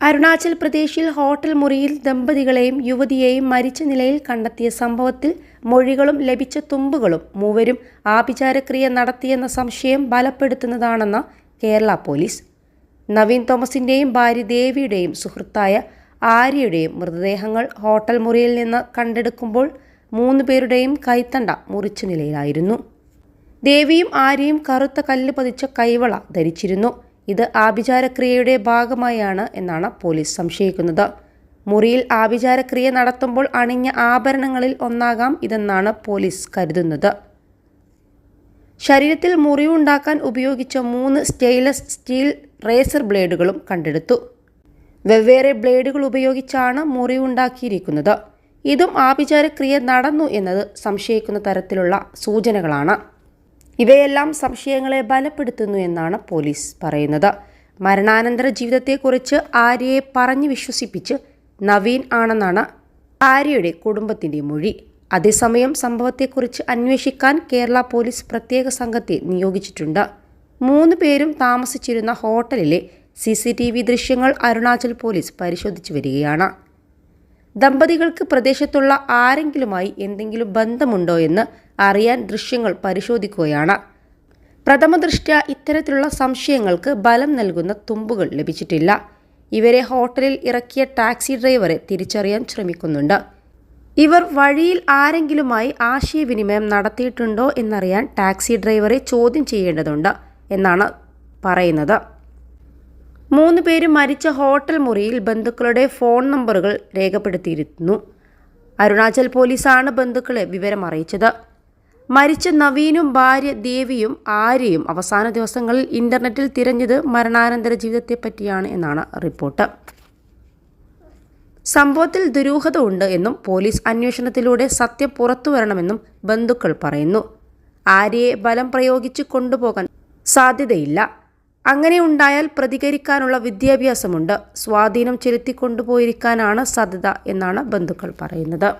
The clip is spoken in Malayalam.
അരുണാചൽ പ്രദേശിൽ ഹോട്ടൽ മുറിയിൽ ദമ്പതികളെയും യുവതിയെയും മരിച്ച നിലയിൽ കണ്ടെത്തിയ സംഭവത്തിൽ മൊഴികളും ലഭിച്ച തുമ്പുകളും മൂവരും ആഭിചാരക്രിയ നടത്തിയെന്ന സംശയം ബലപ്പെടുത്തുന്നതാണെന്ന് കേരള പോലീസ്. നവീൻ തോമസിന്റെയും ഭാര്യ ദേവിയുടെയും സുഹൃത്തായ ആര്യയുടെയും മൃതദേഹങ്ങൾ ഹോട്ടൽ മുറിയിൽ നിന്ന് കണ്ടെടുക്കുമ്പോൾ മൂന്ന് പേരുടെയും കൈത്തണ്ട മുറിച്ച നിലയിലായിരുന്നു. ദേവിയും ആര്യയും കറുത്ത കല്ല് പതിച്ച കൈവള ധരിച്ചിരുന്നു. ഇത് ആഭിചാരക്രിയയുടെ ഭാഗമായാണ് എന്നാണ് പോലീസ് സംശയിക്കുന്നത്. മുറിയിൽ ആഭിചാരക്രിയ നടത്തുമ്പോൾ അണിഞ്ഞ ആഭരണങ്ങളിൽ ഒന്നാകാം ഇതെന്നാണ് പോലീസ് കരുതുന്നത്. ശരീരത്തിൽ മുറിവുണ്ടാക്കാൻ ഉപയോഗിച്ച മൂന്ന് സ്റ്റെയിൻലെസ് സ്റ്റീൽ റേസർ ബ്ലേഡുകളും കണ്ടെടുത്തു. വെവ്വേറെ ബ്ലേഡുകൾ ഉപയോഗിച്ചാണ് മുറിവുണ്ടാക്കിയിരിക്കുന്നത്. ഇതും ആഭിചാരക്രിയ നടന്നു എന്നത് സംശയിക്കുന്ന തരത്തിലുള്ള സൂചനകളാണ്. ഇവയെല്ലാം സംശയങ്ങളെ ബലപ്പെടുത്തുന്നു എന്നാണ് പോലീസ് പറയുന്നത്. മരണാനന്തര ജീവിതത്തെക്കുറിച്ച് ആര്യയെ പറഞ്ഞു വിശ്വസിപ്പിച്ച് നവീൻ ആണെന്നാണ് ആര്യയുടെ കുടുംബത്തിന്റെ മൊഴി. അതേസമയം സംഭവത്തെക്കുറിച്ച് അന്വേഷിക്കാൻ കേരള പോലീസ് പ്രത്യേക സംഘത്തെ നിയോഗിച്ചിട്ടുണ്ട്. മൂന്ന് പേരും താമസിച്ചിരുന്ന ഹോട്ടലിലെ സി സി ടി വി ദൃശ്യങ്ങൾ അരുണാചൽ പോലീസ് പരിശോധിച്ചു വരികയാണ്. ദമ്പതികൾക്ക് പ്രദേശത്തുള്ള ആരെങ്കിലുമായി എന്തെങ്കിലും ബന്ധമുണ്ടോ എന്ന് അറിയാൻ ദൃശ്യങ്ങൾ പരിശോധിക്കുകയാണ്. പ്രഥമ പ്രഥമദൃഷ്ട്യ ഇത്തരത്തിലുള്ള സംശയങ്ങൾക്ക് ബലം നൽകുന്ന തുമ്പുകൾ ലഭിച്ചിട്ടില്ല. ഇവരെ ഹോട്ടലിൽ ഇറക്കിയ ടാക്സി ഡ്രൈവറെ തിരിച്ചറിയാൻ ശ്രമിക്കുന്നുണ്ട്. ഇവർ വഴിയിൽ ആരെങ്കിലുമായി ആശയവിനിമയം നടത്തിയിട്ടുണ്ടോ എന്നറിയാൻ ടാക്സി ഡ്രൈവറെ ചോദ്യം ചെയ്യേണ്ടതുണ്ട് എന്നാണ് പറയുന്നത്. മൂന്ന് പേര് മരിച്ച ഹോട്ടൽ മുറിയിൽ ബന്ധുക്കളുടെ ഫോൺ നമ്പറുകൾ രേഖപ്പെടുത്തിയിരുന്നു. അരുണാചൽ പോലീസാണ് ബന്ധുക്കളെ വിവരം അറിയിച്ചത് മരിച്ച നവീനും ഭാര്യ ദേവിയും ആര്യയും അവസാന ദിവസങ്ങളിൽ ഇന്റർനെറ്റിൽ തിരഞ്ഞത് മരണാനന്തര ജീവിതത്തെപ്പറ്റിയാണ് എന്നാണ് റിപ്പോർട്ട്. സംഭവത്തിൽ ദുരൂഹത ഉണ്ട് എന്നും പോലീസ് അന്വേഷണത്തിലൂടെ സത്യം പുറത്തു വരണമെന്നും ബന്ധുക്കൾ പറയുന്നു. ആര്യയെ ബലം പ്രയോഗിച്ച് കൊണ്ടുപോകാൻ സാധ്യതയില്ല. അങ്ങനെ ഉണ്ടായാൽ പ്രതികരിക്കാനുള്ള വിദ്യാഭ്യാസമുണ്ട്. സ്വാധീനം ചെലുത്തിക്കൊണ്ടുപോയിരിക്കാനാണ് സാധ്യത എന്നാണ് ബന്ധുക്കൾ പറയുന്നത്.